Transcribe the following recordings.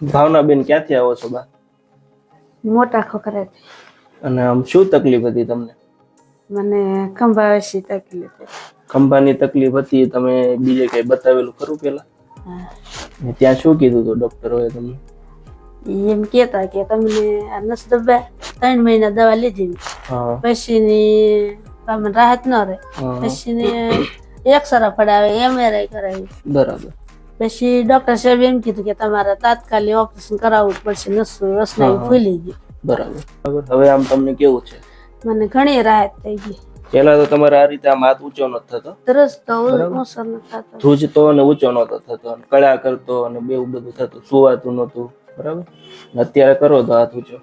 ભાવનાબેન ક્યાંથી આવો છો બા? મોટા ખોખરાથી. અને આમ શું તકલીફ હતી તમને? મને ખંભાવેશી તકલીફ. ખંભાની તકલીફ હતી તમે બીજે કઈ બતાવેલું ખરું પેલા? ત્યાં શું કીધું હતું ડોક્ટરોએ તમને? ઈ એમ કેતા કે તમને આ નસ દબા ત્રણ મહિના દવા લીધી પછી ની તમને રાહત ન રહે. પછી ને એક્સરા પડાવે એમઆરઆઈ કરાવી. બરાબર. પછી ડોક્ટર સાહેબ એમ કીધું કે તમારે તાત્કાલિક ઓપરેશન કરાવવું પડશે નસો રસનાઈ હા. ફૂલી ગઈ બરાબર. હવે આમ તમને કેવું છે? મને ઘણી રાહત થઈ ગઈ. પેલા તો તમારે આ રીતે આમ હાથ ઊંચો ન થતો. તરસ તો. ઓછો ન થતો. ધ્રુજતો અને ઊંચો નતો થતો. કળા કરતો અને બેવું બધું થતું. સુવાતું નતું બરાબર? અત્યારે કરો તો હાથ ઊંચો.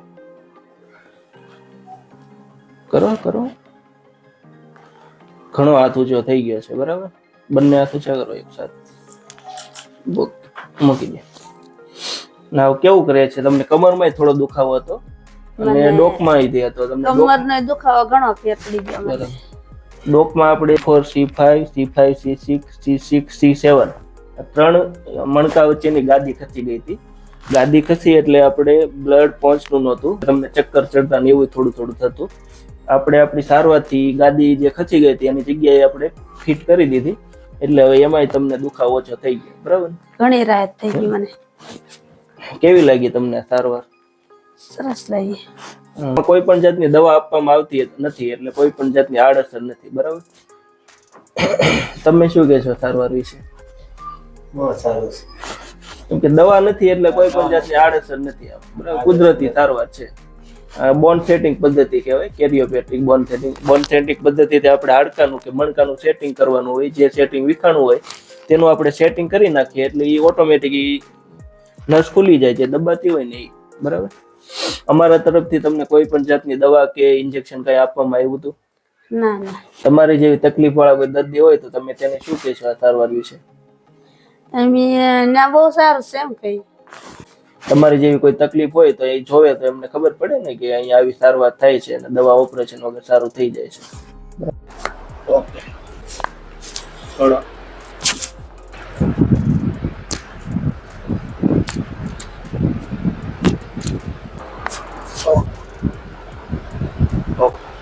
કરો કરો. ઘણો હાથ ઊંચો થઈ ગયો છે. બરાબર? બંને હાથ ઊંચા કરો એક સાથે. મૂકી દે ના કેવું કરે છે તમને કમરમાં થોડો દુખાવો હતો? અને ડોકમાં ડોકમાં તે હતો તમને કમરનો દુખાવો ઘણો ફેર પડી ગયો ડોકમાં આપણે four C five C five C six C six C seven ત્રણ મણકા વચ્ચેની ગાદી ખસી ગઈ હતી. ગાદી ખસી એટલે આપણે બ્લડ પહોંચતું નહોતું. તમને ચક્કર ચડતા ને એવું થોડું થોડું થતું. આપણે આપણી સારવારથી ગાદી જે ખસી ગઈ હતી એની જગ્યાએ આપણે ફિટ કરી દીધી. એટલે હવે એમાંય તમને દુખાવો ઓછો થઈ ગયો. બરાબર ઘણી રાહત થઈ ગઈ મને. કેવી લાગી તમને સારવાર? સરસ લાગી. કોઈ પણ જાતની દવા આપવામાં આવતી નથી એટલે કોઈ પણ જાતની આડઅસર નથી બરાબર? તમે શું કહેશો સારવાર વિશે? બહુ સારું છે. કેમ કે દવા નથી એટલે કોઈ પણ જાતની આડઅસર નથી બરાબર? કુદરતી સારવાર છે. બોન સેટિંગ પદ્ધતિ કહેવાય કેરિયોપેટ્રિક બોન સેટિંગ બોન સેટિંગ પદ્ધતિથી આપણે હાડકાનું કે મણકાનું સેટિંગ કરવાનું હોય જે સેટિંગ વિખાણું હોય તેનું આપણે સેટિંગ કરી નાખીએ એટલે એ ઓટોમેટિક નસ ખુલી જાય છે દબાતી હોય ને એ બરાબર? અમારા તરફથી તમને કોઈ પણ જાતની દવા કે ઇન્જેક્શન કઈ આપવામાં આવ્યું હતું? તમારી જેવી તકલીફ વાળા કોઈ દર્દી હોય તો તમે તેને શું કહેશો આ સારવાર વિશે? ના બહુ સારું છે એમ કઈ તમારી જેવી કોઈ તકલીફ હોય તો એ જોવે તો એમને ખબર પડે ને કે અહીંયા આવી સારવાર થાય છે અને દવા ઓપરેશન વગર સારું થઈ જાય છે. ઓકે.